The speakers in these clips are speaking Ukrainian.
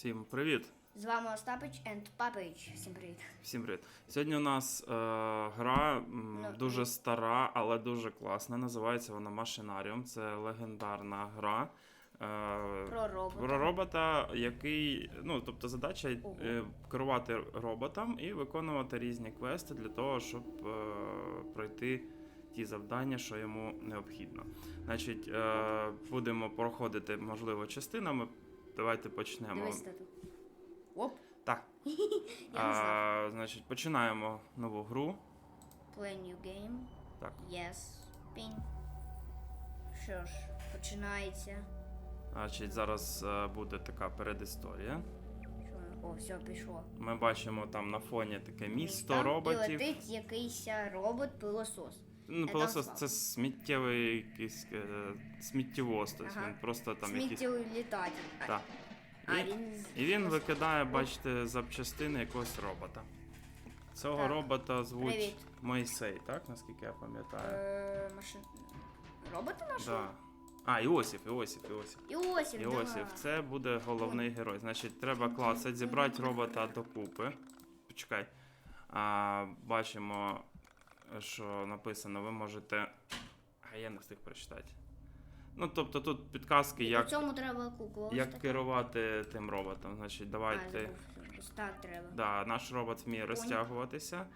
Всім привіт! З вами Остапич and Папич. Всім привіт. Всім привіт. Сьогодні у нас е, гра м, Ну, дуже і- стара, але дуже класна. Називається вона Машинаріум. Це легендарна гра. Е, Про робота. Про робота, який, ну тобто задача е, керувати роботом і виконувати різні квести для того, щоб е, пройти ті завдання, що йому необхідно. Значить, е, будемо проходити, можливо, частинами. Давайте почнемо. Дивись тату. Оп. Так. Я не знаю. А, значить, починаємо нову гру. Play new game. Так. Yes. Пінь. Що ж, починається. Значить, зараз е, буде така передісторія. Що? О, все, пішло. Ми бачимо там на фоні таке місто Там роботів. І летить якийсь робот-пилосос. Ну, просто це сміттєвий якийсь е, сміттєвоз, тобто Ага. він просто там якийсь. Сміттєвий літатель. Так. а І, він і він викидає, бачите, запчастини якогось робота. Цього Так. робота звуть Привіт. Мойсей, так, наскільки я пам'ятаю. Е, машин... Робота нашого? Да. А, Іосиф, Іосиф, Іосиф. Іосиф, Іосиф, да. це буде головний герой. Значить, треба клацати, зібрати робота докупи. Почекай. А, бачимо, що написано, ви можете. А я не встиг прочитати. Ну, тобто тут підказки, як, цьому треба куклу. як керувати тим роботом. Значить, давайте. Ось так треба. Да, наш робот вміє розтягуватися.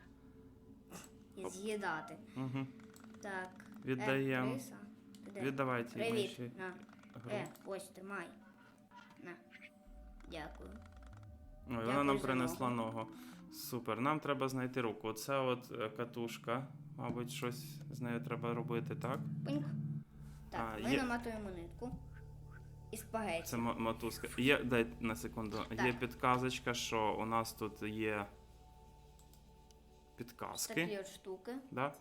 І з'їдати. Угу. Так. Віддаємо. Е, криса. Де? Віддавайте їй Привіт. миші На. гру. Е, ось тримай. На. Дякую. Ой, вона Дякую нам за принесла ногу. Супер. Нам треба знайти руку. Оце от е, катушка. Мабуть, щось з нею треба робити, так? Пуньк. Так, А, ми є- наматуємо нитку. І спагеті. Це мо- мотузка. Є, дай на секунду. Є підказочка, що у нас тут є підказки. Такі от штуки. Да?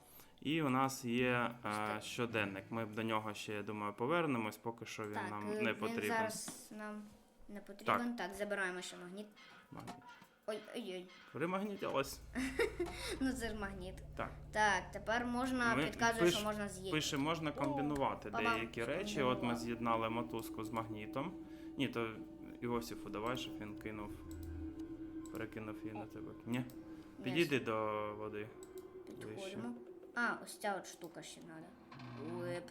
І у нас є е, щоденник. Ми до нього ще, я думаю, повернемось, поки що він так, нам е, не він потрібен. зараз нам не потрібен. Так, забираємо ще магніт. Магніт. Ой, ой, ой. Примагнітилось. Ну це ж магніт. Так. Так, тепер можна Ми підказує, пиш- що можна з'їсти. Пише, можна комбінувати Па-бам. деякі речі. От ми з'єднали мотузку з магнітом. Ні, то Іосифу давай, щоб він кинув. Перекинув її на тебе. Ні. Підійди до води. Підходимо. А, ось ця от штука ще треба. Лип.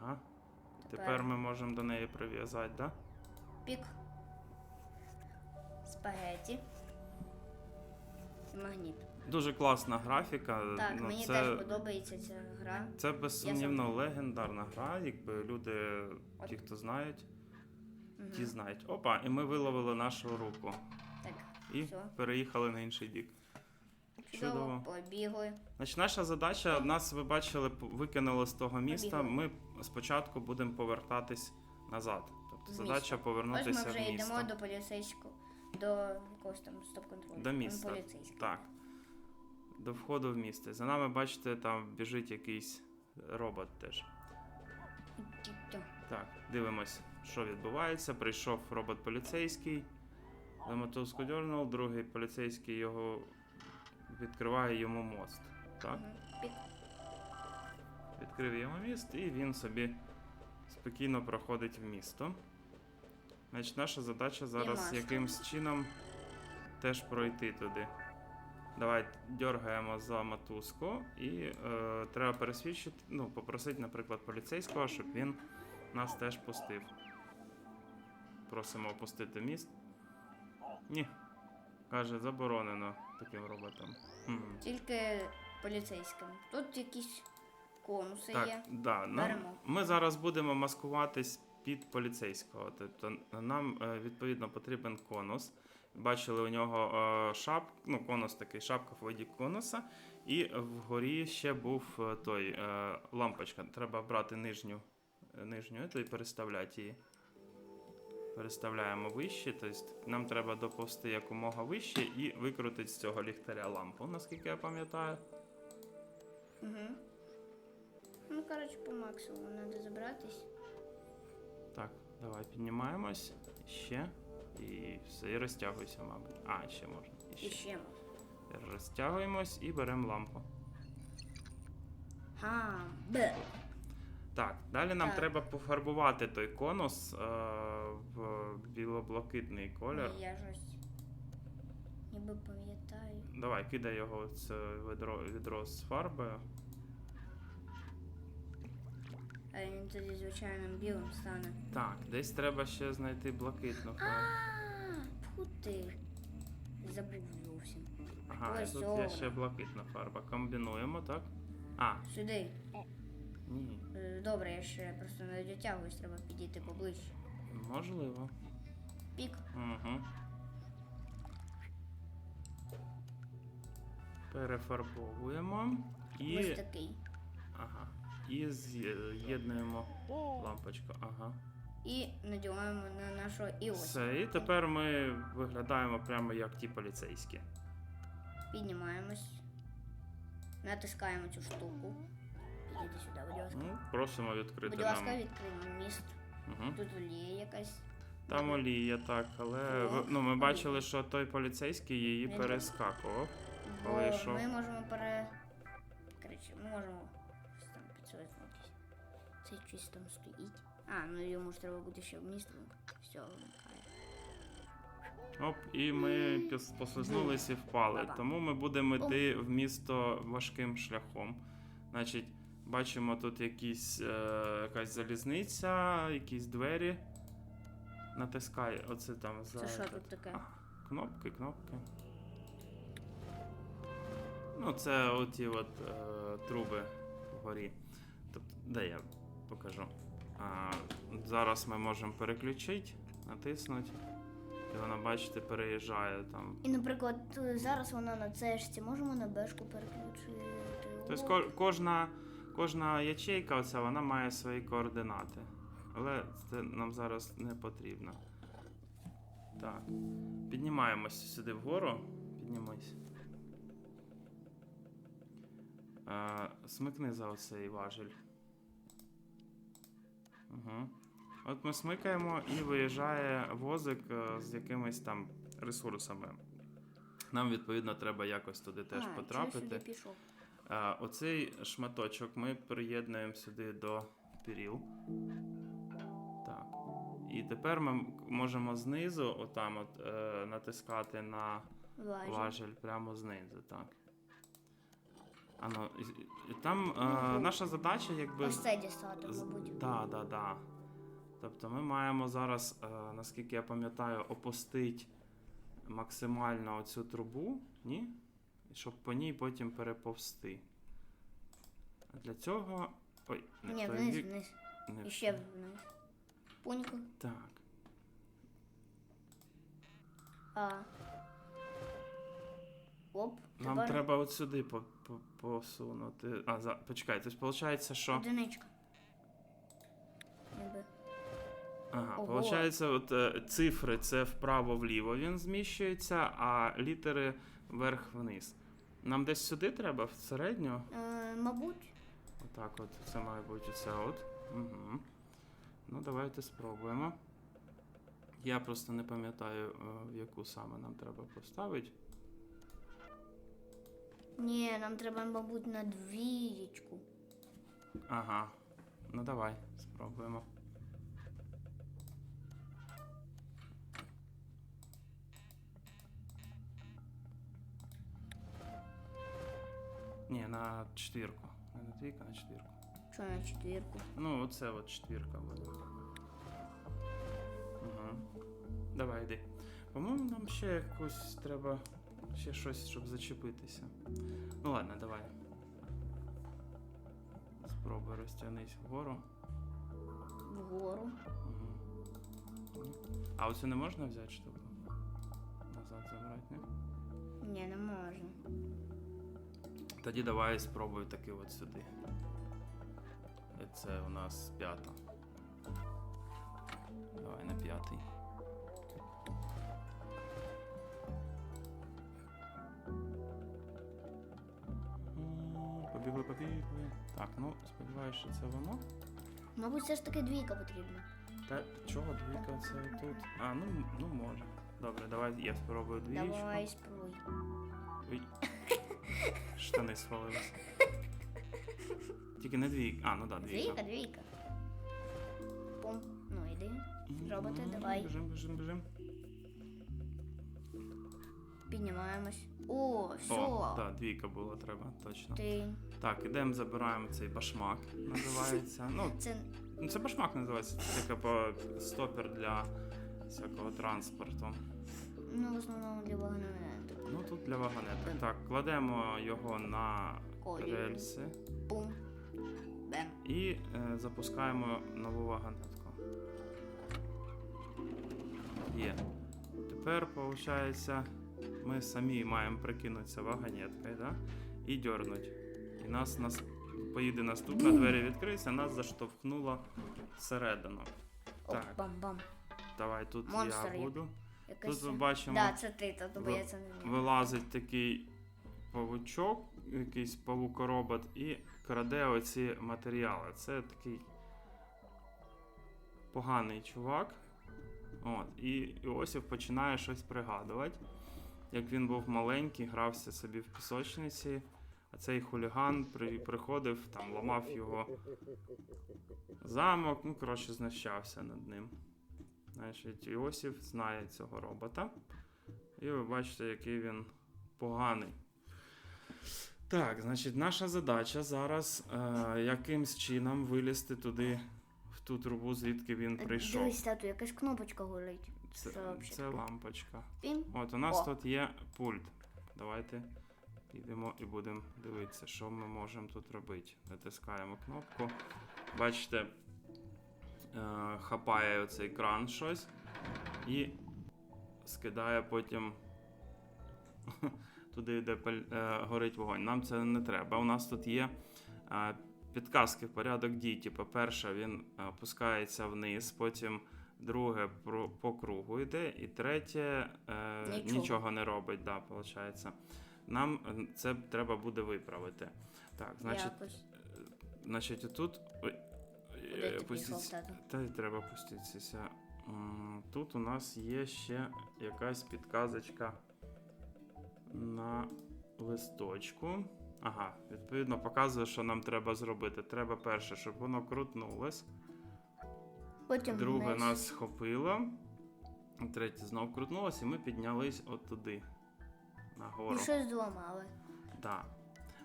Ага. Тепер- Тепер ми можемо до неї прив'язати, так? Да? Пік. Спагеті. Магніт. Дуже класна графіка. Так, ну, мені це, теж подобається ця гра. це безсумнівно легендарна гра, якби люди, От. ті, хто знають, Мгм. ті знають. Опа, і ми виловили нашу руку. Так, І Всьо. переїхали на інший бік. чудово, побігли. Значить, наша задача, нас, ви бачили, викинуло з того міста. Ми спочатку будемо повертатись назад. Тобто З задача міста. Ось повернутися ми вже в місто. йдемо до поліцейського, до якогось там стоп-контролю. До міста. поліцейський. Так. До входу в місто. За нами, бачите, там біжить якийсь робот теж. Так, дивимось, що відбувається. Прийшов робот поліцейський, за мотузку дьорнув, другий поліцейський його відкриває йому мост. Так? Відкрив йому міст, і він собі спокійно проходить в місто. Значить, наша задача зараз якимсь чином теж пройти туди. Давай дергаємо за мотузку і е, треба пересвідчити, ну, попросити, наприклад, поліцейського, щоб він нас теж пустив. Просимо опустити міст. Ні. Каже, заборонено таким роботам. Тільки поліцейським. Тут якісь конуси Так, є. да, Беремо. ми зараз будемо маскуватись під поліцейського. Тобто нам е, відповідно потрібен конус. Бачили у нього е, шап, ну, конус такий, шапка в виді конуса. І вгорі ще був е, той лампочка. Треба брати нижню, нижню і переставляти її. Переставляємо вище, тобто нам треба доповсти якомога вище і викрутити з цього ліхтаря лампу, наскільки я пам'ятаю. Угу. Ну, коротше, по максимуму треба забратись. Давай піднімаємось. Ще. І все, і розтягуйся, мабуть. А, ще можна. І ще. ще. Розтягуємось і беремо лампу. Ха, б. Так, далі нам Так. треба пофарбувати той конус е, в біло блакитний колір. Я щось ніби пам'ятаю. Давай, кидай його в це відро, відро з фарбою. А він тоді звичайним білим стане. Так, десь треба ще знайти блакитну А, фарбу. фу ти. Забув зовсім. Ага, і ось тут є ще блакитна фарба. Комбінуємо, так? А, Сюди. ні. Е, Добре, я ще просто не дотягуюсь, треба підійти поближче. Можливо. Пік. Угу. Перефарбовуємо і. Ось такий. Ага. І з'єднуємо лампочку. Ага. І надіваємо на нашого і ось. Все, і тепер ми виглядаємо прямо як ті поліцейські. Піднімаємось. Натискаємо цю штуку. Підійди сюди, будь ласка. Ну, просимо відкрити Будь ласка, нам. відкриємо міст. Угу. Тут олія якась. Там олія, так, але ну, ми бачили, що той поліцейський її перескакував. Бо ми можемо пере. Це щось там стоїть. А, ну йому ж треба буде ще в міст вимкнути. Все. Оп, і ми послизнулись і впали. Баба. Тому ми будемо йти в місто важким шляхом. Значить, бачимо тут якісь, е, якась залізниця, якісь двері. Натискай, оце там за Це що тут таке? А, кнопки, кнопки. Ну, це оті от е, труби вгорі. Тобто, де я покажу. А, зараз ми можемо переключити, натиснути. І вона, бачите, переїжджає там. І, наприклад, зараз вона на цешці, можемо на бешку переключити. Тобто ко- кожна, кожна ячейка оця, вона має свої координати. Але це нам зараз не потрібно. Так. Піднімаємося сюди вгору. Піднімись. Е, смикни за оцей важіль. Угу. От ми смикаємо і виїжджає возик е, з якимись там ресурсами. Нам, відповідно, треба якось туди теж а, потрапити. Пішов. А, оцей шматочок ми приєднуємо сюди до піріл. Так. І тепер ми можемо знизу, отам от, е, натискати на важель прямо знизу. Так. Ано, і, і там е, Ну, наша задача, якби. Ось це дістати, мабуть. Да, да, да. Тобто ми маємо зараз, е, наскільки я пам'ятаю, опустити максимально оцю трубу, ні? І Щоб по ній потім переповзти. А для цього. Ой, не Ні, той вниз, бік, вниз. не І ще вниз. Пуньку. Так. А. Оп. Нам тепер треба от сюди по, посунути. А, за, почекай, тобто виходить, що. Одиничка. Ніби. Ага, Ого. Получається, от е, цифри це вправо-вліво він зміщується, а літери вверх-вниз. Нам десь сюди треба, в середню. Е, мабуть. Отак от, це має бути це от. Угу. Ну, давайте спробуємо. Я просто не пам'ятаю, е, в яку саме нам треба поставити. Ні, нам треба, мабуть, на двієчку. Ага. Ну давай, спробуємо. Ні, на четвірку. Не на двійку, на четвірку. Що на четвірку? Ну, оце от четвірка буде. Угу. Давай, йди. По-моєму, нам ще якось треба. Ще щось, щоб зачепитися. Ну ладно, давай. Спробуй розтягнись вгору. Вгору. Угу. А оцю не можна взяти штуку? Назад забрати, ні? Ні, не можна. Тоді давай спробуй таки от сюди. Це у нас п'ята. Давай на п'ятий. Побігли, побігли. Так, ну сподіваюся, що це воно. Мабуть, все ж таки двійка потрібна. Та чого двійка це тут? А, ну, ну може. Добре, давай я спробую двічку. Давай спробуй. Ой. Штани свалились. Тільки не двійка. А, ну да, двійка. Двійка, двійка. Пум. Ну, йди. Роботи, Мгм, давай. Біжим, біжим, біжим. Піднімаємось. О, все. О, так, двійка була, треба, точно. Ти. Так, ідемо, забираємо цей башмак, називається. Ну, Це ну, це башмак називається, це типу стопер для всякого транспорту. ну, в основному для вагонеток. Ну тут для вагонеток. Так, кладемо його на Колію. рельси Бум. Бем. і е, запускаємо нову вагонетку. Є. Тепер, виходить, ми самі маємо прикинутися вагонеткою, да? і дьорнуть. І нас, нас поїде наступна, двері відкриються, нас заштовхнуло всередину. О, Так. бам-бам. Давай тут Монстр я є. буду. Якась... Тут ми бачимо. Да, це ти, то бо я це не вмію. вилазить такий павучок, якийсь павукоробот, і краде оці матеріали. Це такий поганий чувак. От, і Іосиф починає щось пригадувати. Як він був маленький, грався собі в пісочниці, а цей хуліган при, приходив, там ламав його замок, ну, коротше, знущався над ним. Значить, Іосиф знає цього робота. І ви бачите, який він поганий. Так, значить, наша задача зараз е, якимсь чином вилізти туди, в ту трубу, звідки він прийшов. Дивись, тату, якась кнопочка горить. Це, це лампочка. Пім. От у нас О. тут є пульт. Давайте підемо і будемо дивитися, що ми можемо тут робити. Натискаємо кнопку. Бачите, е, хапає оцей кран щось і скидає потім туди, де е, горить вогонь. Нам це не треба. У нас тут є е, підказки в порядок дій. Типу, перше він опускається вниз, потім друге про, по кругу йде, і третє е, Нічого. нічого. не робить, да, виходить. Нам е, це треба буде виправити. Так, значить, значить е, ти пішов, пустіть- тату? та й треба пуститися. Тут у нас є ще якась підказочка на листочку. Ага, відповідно, показує, що нам треба зробити. Треба перше, щоб воно крутнулось. Потім Друге вниз. нас схопило. Третє знов крутнулось, і ми піднялись от туди. Нагору. Ну, щось зламали. Да.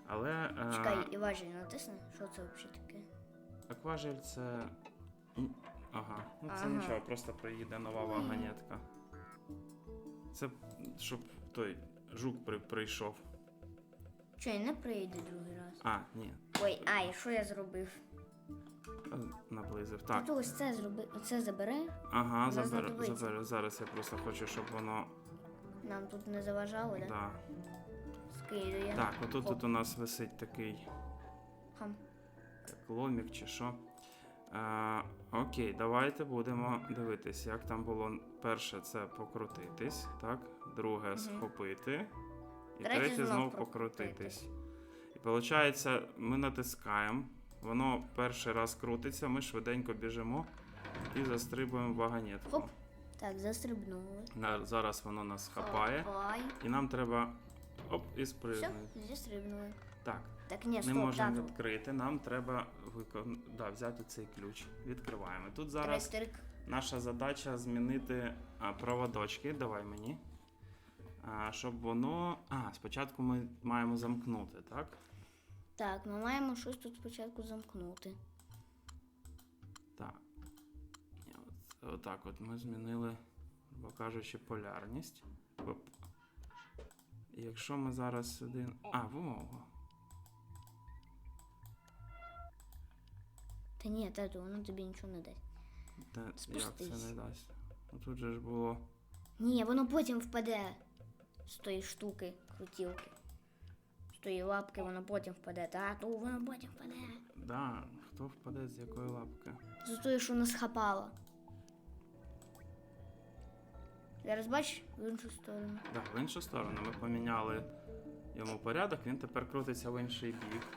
Але е, Чекай, і важіль натисни. Що це взагалі таке? акважель це. Ага, ну це Ага. нічого, просто приїде нова вагонетка. Це щоб той жук при, прийшов. І не прийде другий раз? А, ні, Ой, ай, що я зробив? Е, наблизив. Так. Тату, ось це зроби, оце забери. Ага, Воно забер, знадобиться. забер. Зараз я просто хочу, щоб воно. Нам тут не заважало, да? Да. Скидує. Так, отут Хоп. тут у нас висить такий Хам. як ломік чи що. А, окей, давайте будемо дивитись, як там було перше це покрутитись, так? Друге Мгм. схопити. І Третє третє, знов прокрутитись. покрутитись. І виходить, ми натискаємо, воно перший раз крутиться, ми швиденько біжимо і застрибуємо в вагонетку. Хоп. Так, застрибнули. На- Зараз воно нас хапає, Хапай. і нам треба оп, і Все, застрибнули. Так, Так, ні, не можемо відкрити. Нам треба викон... да, взяти цей ключ. Відкриваємо. Тут зараз Електрик. наша задача змінити а, проводочки. Давай мені. А, щоб воно. А, спочатку ми маємо замкнути, так? Так, ми маємо щось тут спочатку замкнути. Так. От, отак от ми змінили, бо кажучи, полярність. Оп. І якщо ми зараз сюди. А, во. Та ні, тату, воно тобі нічого не дасть. Та, як це не дасть? Ну тут же ж було. Ні, воно потім впаде з тої штуки, крутілки. З тої лапки воно потім впаде. Тату, воно потім впаде. Да, хто впаде з якої лапки? З тої, що нас хапало. Зараз бач в іншу сторону. Так, в іншу сторону ми поміняли йому порядок, він тепер крутиться в інший бік.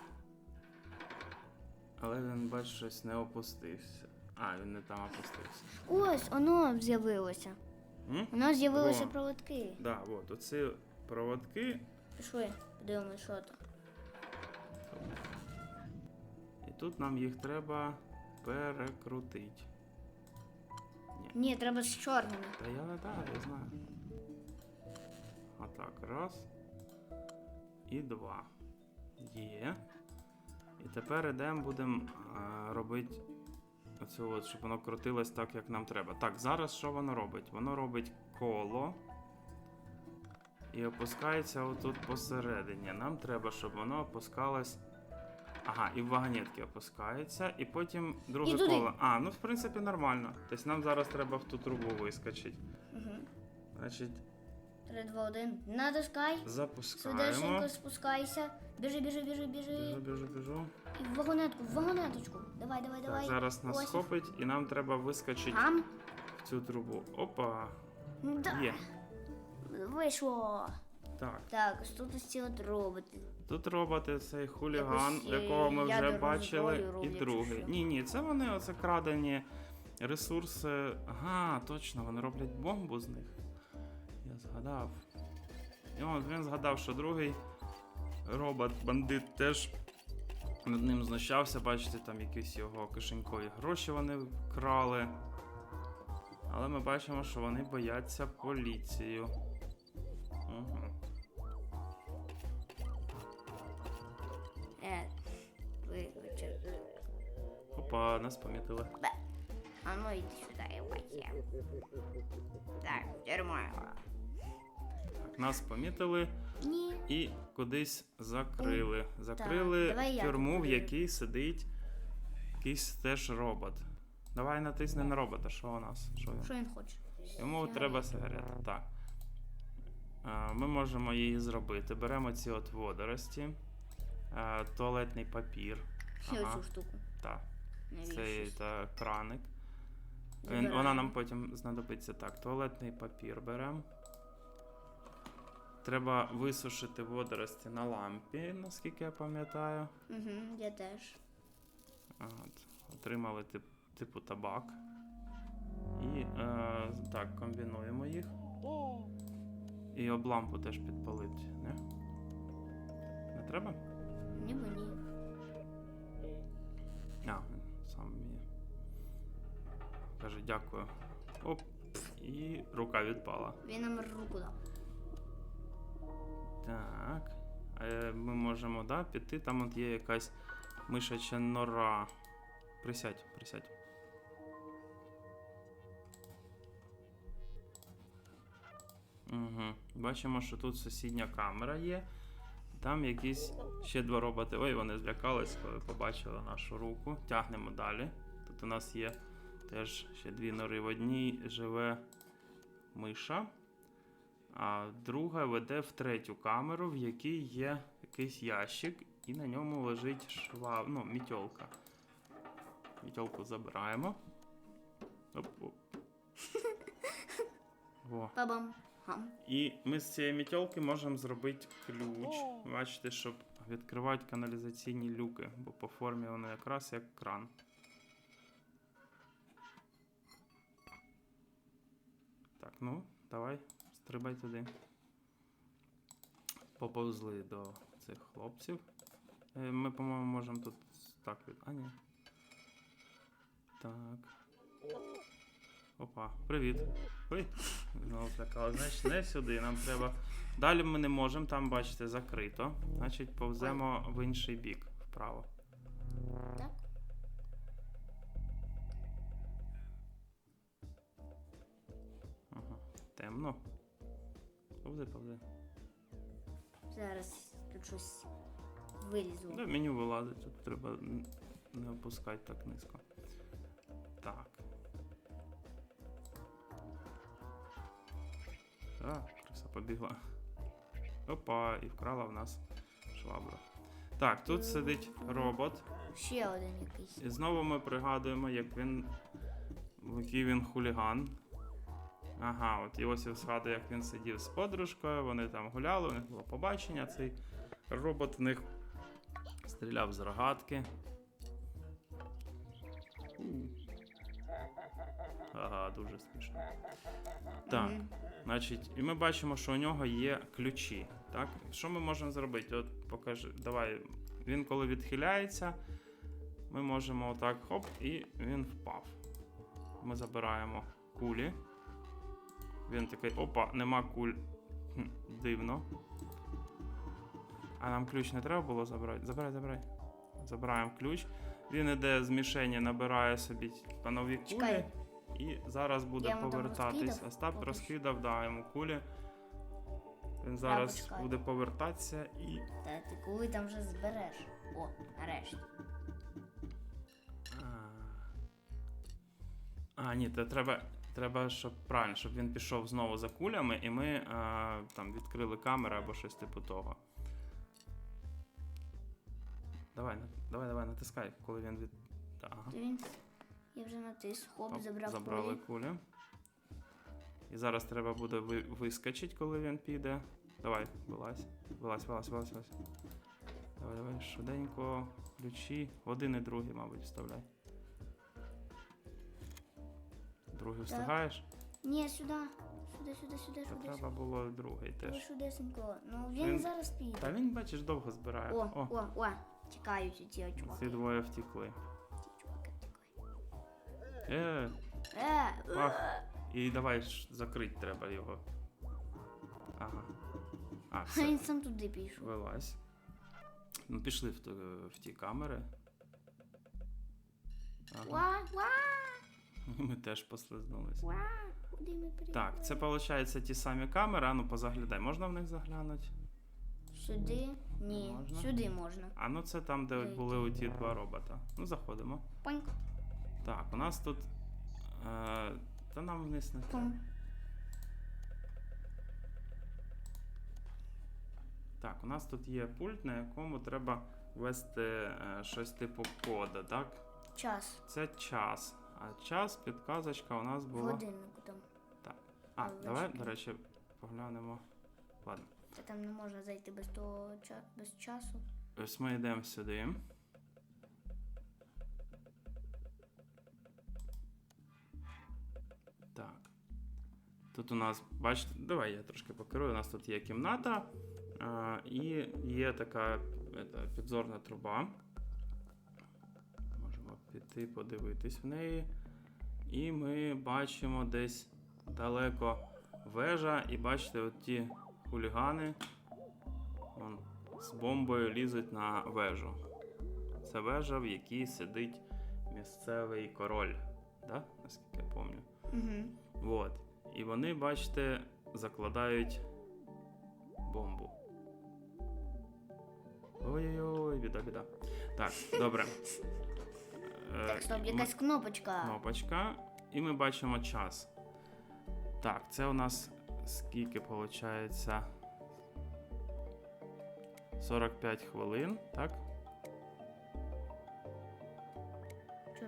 Але він, бач, щось не опустився. А, він не там опустився. Ось, воно з'явилося. М? У нас з'явилися О. проводки. Да, от оці проводки, Пішли, подивимось, що там. і тут нам їх треба перекрутити. Ні, Ні, треба з чорними. Та я не так, я знаю. Отак, раз. І два. Є. І тепер ідемо, будемо робити оцю от, щоб воно крутилось так, як нам треба. Так, зараз що воно робить? Воно робить коло і опускається отут посередині. Нам треба, щоб воно опускалось. Ага, і в вагонетки опускається, і потім друге І туди. коло. А, ну в принципі нормально. Тобто нам зараз треба в ту трубу вискочити. Угу. Значить, 3, 2, 1. Натискай. запускаємо. Сюдешенько спускайся. Біжи, біжи, біжи, біжи. Біжу, біжу, біжу. І в вагонетку, в вагонеточку. Давай, давай, Так, давай. зараз нас Ось. схопить, і нам треба вискочити Там? в цю трубу. Опа! Да. Є. Вийшло. Так. Так, тут ці от роботи. Тут роботи цей хуліган, Якусь, якого ми е, вже ядерну бачили, зброю і роблять, чи другий. що? Ні, ні, це вони оце крадені ресурси. Ага, точно, вони роблять бомбу з них. Я згадав. І от він згадав, що другий робот-бандит теж над ним знущався. Бачите, там якісь його кишенькові гроші вони вкрали. Але ми бачимо, що вони бояться поліцію. Е, виключив. Опа, нас помітили. А ну йди сюди, я бачу. Так, дерьмо. Так, нас помітили Ні. і кудись закрили. Закрили давай я тюрму, в якій сидить якийсь теж робот. Давай натисни на робота, що у нас? Що він? Що він хоче? Йому треба сигарета. Так. А, Ми можемо її зробити. Беремо ці от водорості, туалетний папір. Ще Ага. оцю штуку. Так, цей та краник. Він, вона нам потім знадобиться так. Туалетний папір беремо. Треба висушити водорості на лампі, наскільки я пам'ятаю. Угу, я теж. От. Отримали тип, типу табак. І е, так, комбінуємо їх. І об лампу теж підпалити, не? Не треба? Ні. А, він сам вміє. Каже, дякую. Оп. І рука відпала. Він нам руку дав. Так. Е, ми можемо да, піти. Там от є якась мишача нора. Присядь, присядь. Угу. Бачимо, що тут сусідня камера є. Там якісь ще два роботи. Ой, вони злякались, коли побачили нашу руку. Тягнемо далі. Тут у нас є теж ще дві нори. В одній живе миша, а друга веде в третю камеру, в якій є якийсь ящик, і на ньому лежить шва, ну, мітьолка. Мітьолку забираємо. Оп, оп. Бабам. Хам. І ми з цієї мітьолки можемо зробити ключ. Бачите, щоб відкривати каналізаційні люки, бо по формі воно якраз як кран. Так, ну, давай, стрибай туди. Поповзли до цих хлопців. Е, Ми, по-моєму, можемо тут так від. А, ні. Так. Опа, привіт. Ой, знову злякала. Значить, не сюди. Нам треба. Далі ми не можемо, там, бачите, закрито. Значить, повземо в інший бік, вправо. Так. Ага. Темно. Повзи, повзи. Зараз тут щось вилізу. Да, меню вилазить, тут треба не опускати так низько. Так, криса побігла. Опа, і вкрала в нас швабру. Так, тут сидить робот. Ще один якийсь. І знову ми пригадуємо, як він. який він хуліган. Ага, от Іосиф згадує, як він сидів з подружкою, вони там гуляли, у них було побачення. Цей робот в них стріляв з рогатки. Дуже смішно. Так, значить, і ми бачимо, що у нього є ключі. Так? Що ми можемо зробити? От покажи, давай. Він коли відхиляється, ми можемо отак хоп, і він впав. Ми забираємо кулі. Він такий, опа, нема куль. Хм, Дивно. А нам ключ не треба було забрати? Забирай, забирай. Забираємо ключ. Він іде з мішені, набирає собі типа, нові кулі. Чекай. І зараз буде Я повертатись. Остап розкидав, да, йому кулі. Він зараз буде повертатися і. Та ти коли там вже збереш? О, нарешті. А, а ні, то треба, треба, щоб правильно, щоб він пішов знову за кулями, і ми а, там відкрили камеру або щось типу того. Давай, давай, давай, натискай, коли він від. Ага. Я вже натис, хоп, Оп, забрав Забрали кулі. кулі. І зараз треба буде ви, вискочити, коли він піде. Давай, вилазь. Вилазь, вилазь, вилазь, вилазь. Давай, давай, швиденько. Ключі. Один і другий, мабуть, вставляй. Другий встигаєш? Ні, сюди. Сюди, сюди, сюди, Та сюди. треба було другий сюди. теж. Шудесенько. Ну він, Він- зараз піде. Та він, бачиш, довго збирає. О, О, о, о, тікають ці ці двоє втікли. Е, Е, пах. І давай ж закрити треба його. Ага. А, все. він сам туди пішов. Вилазь. Ну, пішли в, ту- в ті камери. Ага. Ва, ва, Ми теж послизнулись. ва. Куди ми приїхали? Так, це виходить ті самі камери. А ну позаглядай. Можна в них заглянути? Сюди? Ні. Можна? Сюди можна. А ну це там, де Зайти. були оті два робота. Ну, заходимо. Поньк. Так, у нас тут. Е, та нам вниз не. Пум. Так, у нас тут є пульт, на якому треба ввести е, щось типу кода, так? Час. Це час. А час, підказочка у нас була. годиннику там. А, Але давай, до речі, поглянемо. Ладно. Та там не можна зайти без того ча- без часу. Ось ми йдемо сюди. Тут у нас, бачите, давай я трошки покерую. У нас тут є кімната а, і є така ета, підзорна труба. Можемо піти подивитись в неї. І ми бачимо десь далеко вежа, і бачите, от ті хулігани. Вон, з бомбою лізуть на вежу. Це вежа, в якій сидить місцевий король. Да? Наскільки я пам'ятаю. Угу. Вот. І вони, бачите, закладають бомбу. Ой-ой-ой, біда, біда. Так, добре. Е, Так, стоп, якась кнопочка. кнопочка, і ми бачимо час. Так, це у нас скільки виходить? 45 хвилин, так? Чи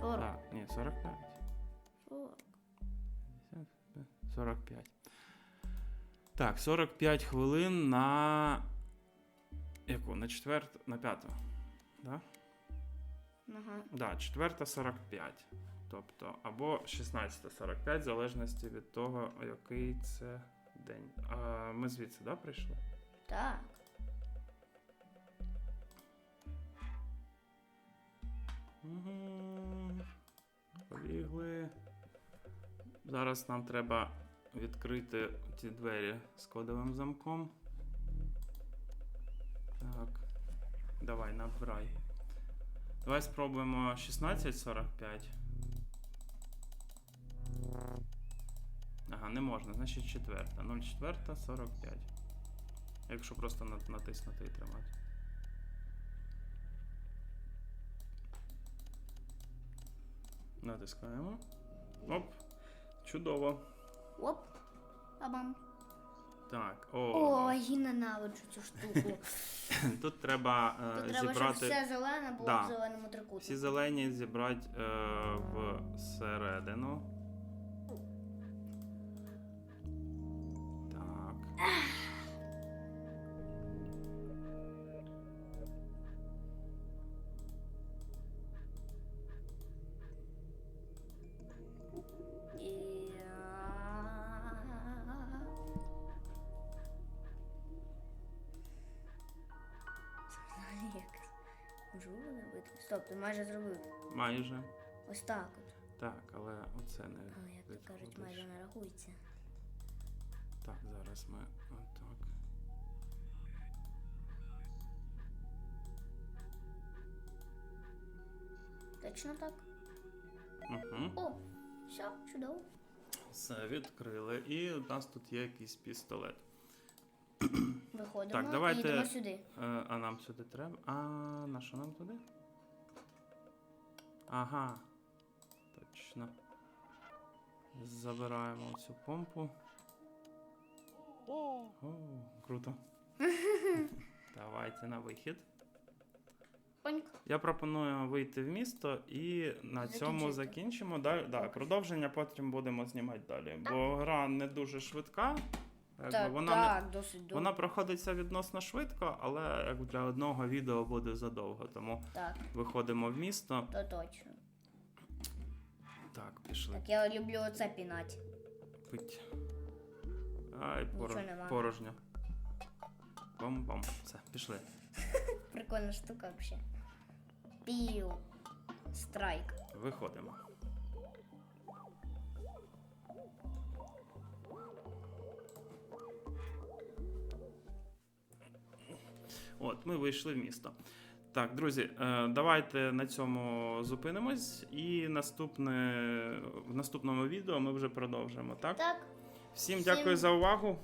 40? Так, ні, 45. 45. Так, 45 хвилин на. Яку? На четверту, на п'яту. Да? Ага. Да, четверта 45. Тобто, або 16.45, в залежності від того, який це день. А ми звідси, да, прийшли? Так. Угу. Побігли. Зараз нам треба відкрити ці двері з кодовим замком. Так. Давай, набирай. Давай спробуємо 16.45. Ага, не можна, значить четверта. 04 45. Якщо просто натиснути і тримати. Натискаємо. Оп. Чудово. Оп. Бабам. Так. О. О, Ой, ненавиджу цю штуку. Тут треба е, Тут треба, щоб зібрати. все зелене було Да. в зеленому трикутнику. Всі зелені зібрати е, в майже зробив. Майже. Ось так от. Так, але оце не Але як то кажуть, майже не рахується. Так, зараз ми отак. Точно так. Угу. О, все, чудово. Все, відкрили. І у нас тут є якийсь пістолет. Виходимо Так, давайте- і йдемо сюди. Е, а нам сюди треба. А на що нам туди? Ага. Точно. Забираємо цю помпу. О, круто. Давайте на вихід. Я пропоную вийти в місто і на цьому закінчимо. Далі, да, продовження потім будемо знімати далі. Бо гра не дуже швидка. Так, вона, так, не, досить довго. вона проходиться відносно швидко, але як для одного відео буде задовго. Тому Так, виходимо в місто. то точно. Так, пішли Так, я люблю оце пінати. пить. Ай, порож... Порожньо. Бом-бом. Все, пішли. Прикольна штука взагалі. Пів. Страйк. Виходимо. От, ми вийшли в місто. Так, друзі, е, давайте на цьому зупинимось, і наступне, в наступному відео ми вже продовжимо. Так? Так. Всім Всім- дякую за увагу.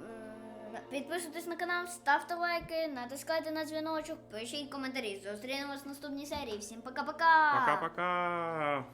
е, Підписуйтесь на канал, ставте лайки, натискайте на дзвіночок, пишіть коментарі. Зустрінемось в наступній серії. Всім пока-пока! Пока-пока.